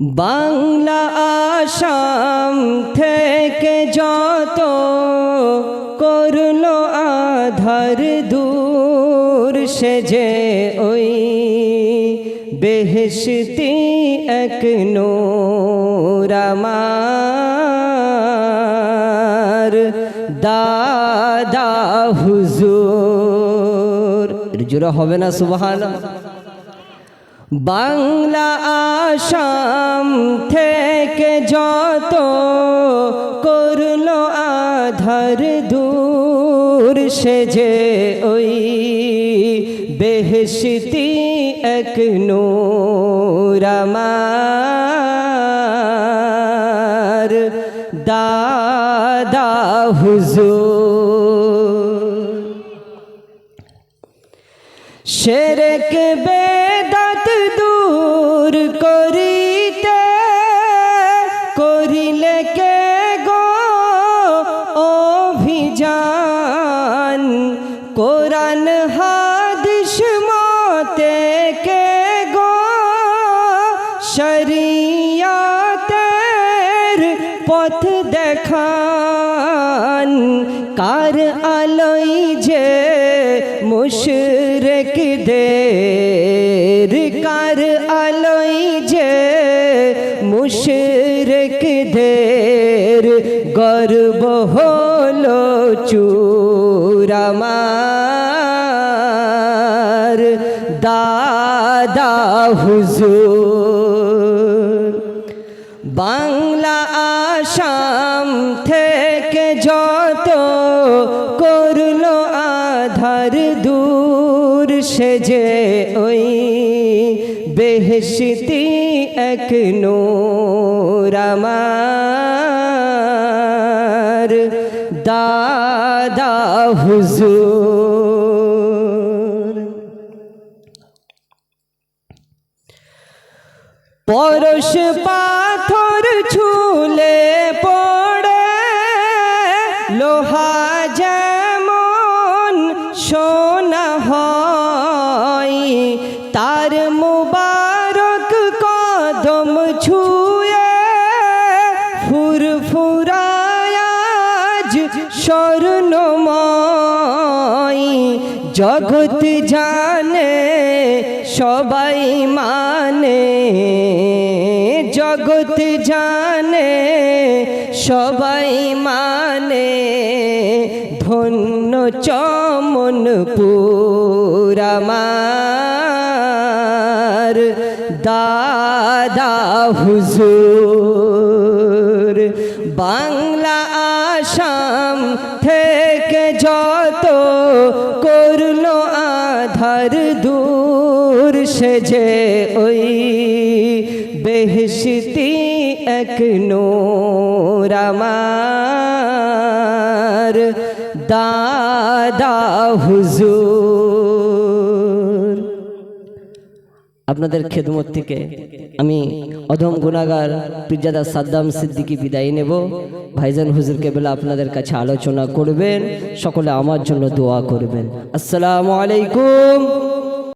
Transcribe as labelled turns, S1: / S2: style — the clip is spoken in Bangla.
S1: বাংলা আসাম থেকে যত করল আধার দূর সে যে ওই বেহেশতি এক নূর আমার। দাদা হুজুর। এর হবে না, সুবহানাল্লাহ। বাংলা আসাম থেকে যত করল আধার দূর সে যে ওই বেহসতি এক নূর আমার। দাদা হুজুর, শেরক বেদাত দূর করিতে, করিলে কে গো অভিযান? কোরআন হাদিস মতে কে গো শরিয়াতের পথ দেখান? কার আলোই যে মুশরেক মুশরেক দের গর্ব হলো চূড়ামার দাদা হুজুর, বাংলা আসাম থেকে যত করল আধার দূর, সে যে ওই বেহসতি এক নূর আমার। দাদা হুজুর। পরশ পাথর ছুলে পড়ে লোহা যেমন সোনা ফুরফুরায়াজ স্বর্ণময়। জগৎ জানে, সবাই মানে। জগৎ জানে, সবাই মানে। ধন্য চমন পুরামার দাদা হুজুর। বাংলা আসাম থেকে যত করল আধার দূর সে যে ওই বেহসতি এক নূর আমার। দাদা হুজুর আপনাদের খেদমত থেকে আমি অধম গুণাগার পিরজাদা সাদ্দাম সিদ্দিকি বিদায় নেব। ভাইজান হুজুর কেবলা আপনাদের কাছে আলোচনা করবেন। সকলে আমার জন্য দোয়া করবেন। আসসালামু আলাইকুম।